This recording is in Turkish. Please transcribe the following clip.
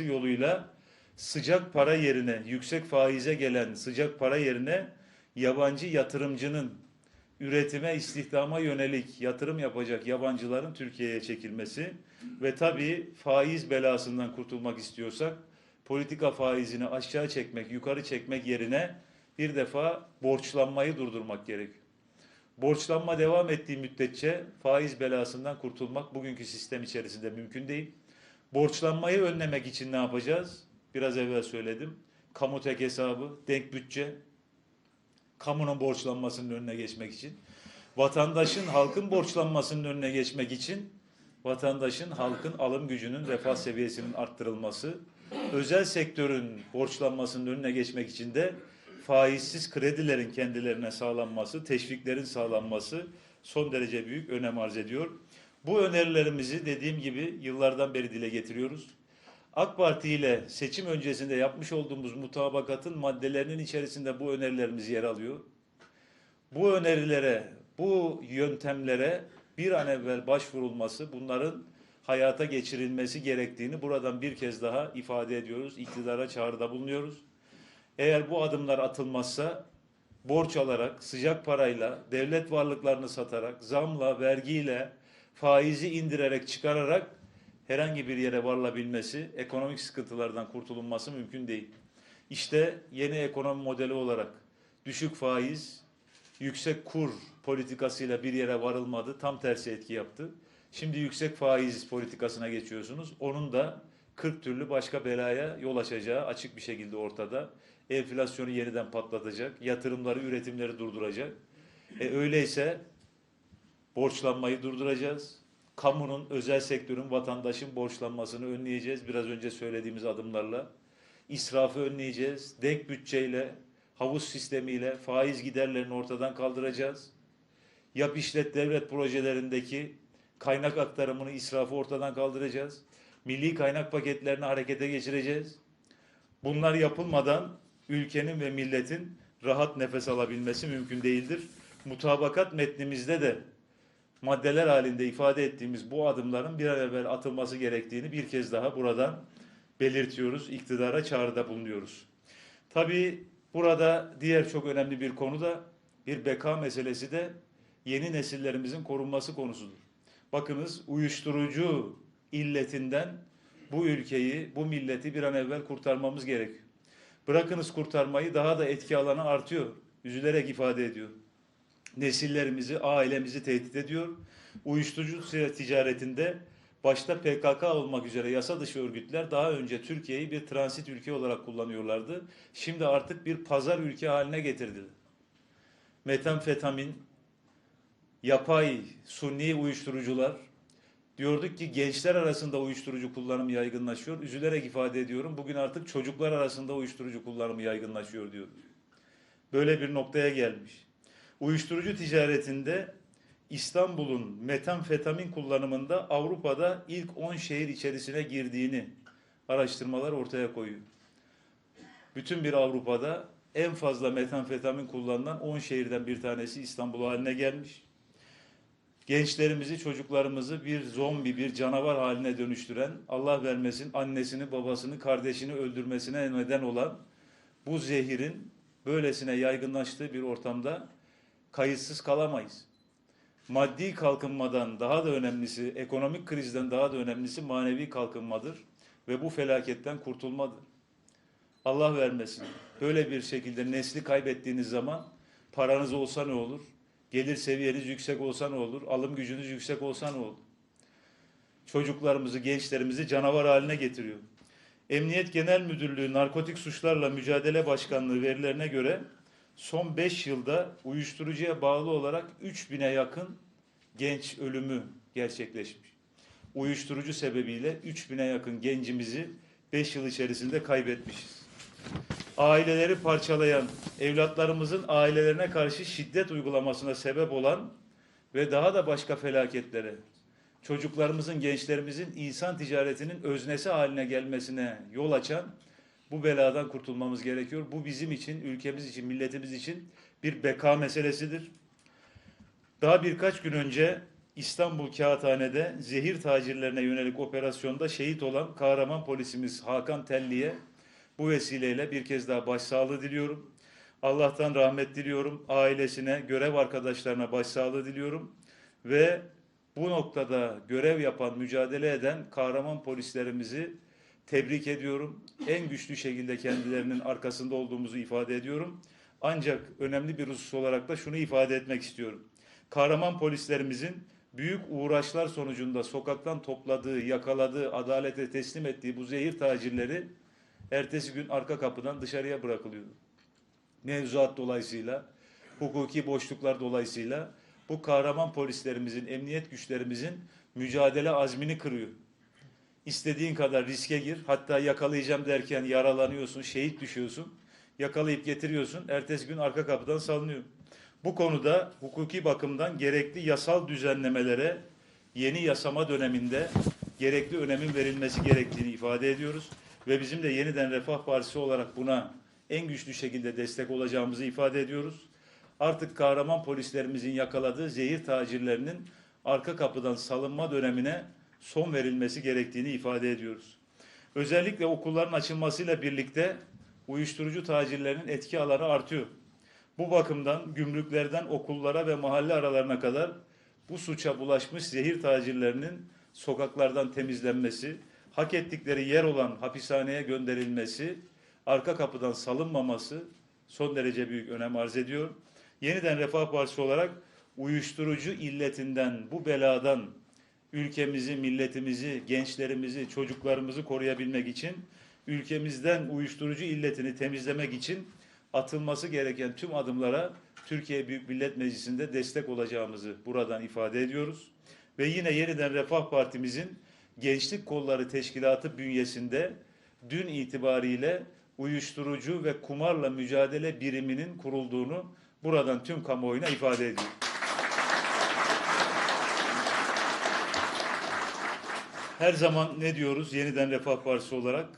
yapılması yoluyla sıcak para yerine, yüksek faize gelen sıcak para yerine yabancı yatırımcının üretime, istihdama yönelik yatırım yapacak yabancıların Türkiye'ye çekilmesi ve tabii faiz belasından kurtulmak istiyorsak politika faizini aşağı çekmek, yukarı çekmek yerine bir defa borçlanmayı durdurmak gerekiyor. Borçlanma devam ettiği müddetçe faiz belasından kurtulmak bugünkü sistem içerisinde mümkün değil. Borçlanmayı önlemek için ne yapacağız? Biraz evvel söyledim. Kamu tek hesabı, denk bütçe, kamunun borçlanmasının önüne geçmek için, vatandaşın, halkın borçlanmasının önüne geçmek için, vatandaşın, halkın alım gücünün, refah seviyesinin arttırılması, özel sektörün borçlanmasının önüne geçmek için de faizsiz kredilerin kendilerine sağlanması, teşviklerin sağlanması son derece büyük önem arz ediyor. Bu önerilerimizi dediğim gibi yıllardan beri dile getiriyoruz. AK Parti ile seçim öncesinde yapmış olduğumuz mutabakatın maddelerinin içerisinde bu önerilerimiz yer alıyor. Bu önerilere, bu yöntemlere bir an evvel başvurulması, bunların hayata geçirilmesi gerektiğini buradan bir kez daha ifade ediyoruz. İktidara çağrıda bulunuyoruz. Eğer bu adımlar atılmazsa borç alarak, sıcak parayla, devlet varlıklarını satarak, zamla, vergiyle, faizi indirerek, çıkararak herhangi bir yere varılabilmesi, ekonomik sıkıntılardan kurtulunması mümkün değil. İşte yeni ekonomi modeli olarak düşük faiz, yüksek kur politikasıyla bir yere varılmadı. Tam tersi etki yaptı. Şimdi yüksek faiz politikasına geçiyorsunuz. Onun da 40 türlü başka belaya yol açacağı açık bir şekilde ortada. Enflasyonu yeniden patlatacak, yatırımları, üretimleri durduracak. E öyleyse borçlanmayı durduracağız. Kamunun, özel sektörün, vatandaşın borçlanmasını önleyeceğiz. Biraz önce söylediğimiz adımlarla. İsrafı önleyeceğiz. Denk bütçeyle, havuz sistemiyle faiz giderlerini ortadan kaldıracağız. Yap işlet devlet projelerindeki kaynak aktarımını, israfı ortadan kaldıracağız. Milli kaynak paketlerini harekete geçireceğiz. Bunlar yapılmadan ülkenin ve milletin rahat nefes alabilmesi mümkün değildir. Mutabakat metnimizde de maddeler halinde ifade ettiğimiz bu adımların bir an evvel atılması gerektiğini bir kez daha buradan belirtiyoruz. İktidara çağrıda bulunuyoruz. Tabii burada diğer çok önemli bir konu da bir beka meselesi de yeni nesillerimizin korunması konusudur. Bakınız uyuşturucu illetinden bu ülkeyi, bu milleti bir an evvel kurtarmamız gerekiyor. Bırakınız kurtarmayı daha da etki alanı artıyor. Üzülerek ifade ediyor. Nesillerimizi, ailemizi tehdit ediyor. Uyuşturucu ticaretinde başta PKK olmak üzere yasa dışı örgütler daha önce Türkiye'yi bir transit ülke olarak kullanıyorlardı. Şimdi artık bir pazar ülke haline getirdiler. Metamfetamin, yapay, sunni uyuşturucular, diyorduk ki gençler arasında uyuşturucu kullanımı yaygınlaşıyor. Üzülerek ifade ediyorum. Bugün artık çocuklar arasında uyuşturucu kullanımı yaygınlaşıyor diyor. Böyle bir noktaya gelmiş. Uyuşturucu ticaretinde İstanbul'un metamfetamin kullanımında Avrupa'da ilk 10 şehir içerisine girdiğini araştırmalar ortaya koyuyor. Bütün bir Avrupa'da en fazla metamfetamin kullanılan 10 şehirden bir tanesi İstanbul haline gelmiş gençlerimizi, çocuklarımızı bir zombi, bir canavar haline dönüştüren, Allah vermesin annesini, babasını, kardeşini öldürmesine neden olan bu zehirin böylesine yaygınlaştığı bir ortamda kayıtsız kalamayız. Maddi kalkınmadan daha da önemlisi, ekonomik krizden daha da önemlisi manevi kalkınmadır ve bu felaketten kurtulmadır. Allah vermesin. Böyle bir şekilde nesli kaybettiğiniz zaman paranız olsa ne olur? Gelir seviyeniz yüksek olsa ne olur? Alım gücünüz yüksek olsa ne olur? Çocuklarımızı, gençlerimizi canavar haline getiriyor. Emniyet Genel Müdürlüğü Narkotik Suçlarla Mücadele Başkanlığı verilerine göre son 5 yılda uyuşturucuya bağlı olarak 3000'e yakın genç ölümü gerçekleşmiş. Uyuşturucu sebebiyle 3000'e yakın gencimizi 5 yıl içerisinde kaybetmişiz aileleri parçalayan, evlatlarımızın ailelerine karşı şiddet uygulamasına sebep olan ve daha da başka felaketlere, çocuklarımızın, gençlerimizin insan ticaretinin öznesi haline gelmesine yol açan bu beladan kurtulmamız gerekiyor. Bu bizim için, ülkemiz için, milletimiz için bir beka meselesidir. Daha birkaç gün önce İstanbul Kağıthane'de zehir tacirlerine yönelik operasyonda şehit olan kahraman polisimiz Hakan Telli'ye bu vesileyle bir kez daha başsağlığı diliyorum. Allah'tan rahmet diliyorum. Ailesine, görev arkadaşlarına başsağlığı diliyorum. Ve bu noktada görev yapan, mücadele eden kahraman polislerimizi tebrik ediyorum. En güçlü şekilde kendilerinin arkasında olduğumuzu ifade ediyorum. Ancak önemli bir husus olarak da şunu ifade etmek istiyorum. Kahraman polislerimizin büyük uğraşlar sonucunda sokaktan topladığı, yakaladığı, adalete teslim ettiği bu zehir tacirleri ertesi gün arka kapıdan dışarıya bırakılıyordu. Mevzuat dolayısıyla, hukuki boşluklar dolayısıyla bu kahraman polislerimizin, emniyet güçlerimizin mücadele azmini kırıyor. İstediğin kadar riske gir. Hatta yakalayacağım derken yaralanıyorsun, şehit düşüyorsun. Yakalayıp getiriyorsun. Ertesi gün arka kapıdan salınıyor. Bu konuda hukuki bakımdan gerekli yasal düzenlemelere yeni yasama döneminde gerekli önemin verilmesi gerektiğini ifade ediyoruz. Ve bizim de yeniden Refah Partisi olarak buna en güçlü şekilde destek olacağımızı ifade ediyoruz. Artık kahraman polislerimizin yakaladığı zehir tacirlerinin arka kapıdan salınma dönemine son verilmesi gerektiğini ifade ediyoruz. Özellikle okulların açılmasıyla birlikte uyuşturucu tacirlerinin etki alanı artıyor. Bu bakımdan gümrüklerden okullara ve mahalle aralarına kadar bu suça bulaşmış zehir tacirlerinin sokaklardan temizlenmesi, hak ettikleri yer olan hapishaneye gönderilmesi, arka kapıdan salınmaması son derece büyük önem arz ediyor. Yeniden Refah Partisi olarak uyuşturucu illetinden, bu beladan ülkemizi, milletimizi, gençlerimizi, çocuklarımızı koruyabilmek için ülkemizden uyuşturucu illetini temizlemek için atılması gereken tüm adımlara Türkiye Büyük Millet Meclisi'nde destek olacağımızı buradan ifade ediyoruz. Ve yine yeniden Refah Partimizin Gençlik Kolları Teşkilatı bünyesinde dün itibariyle uyuşturucu ve kumarla mücadele biriminin kurulduğunu buradan tüm kamuoyuna ifade ediyorum. Her zaman ne diyoruz yeniden Refah Partisi olarak?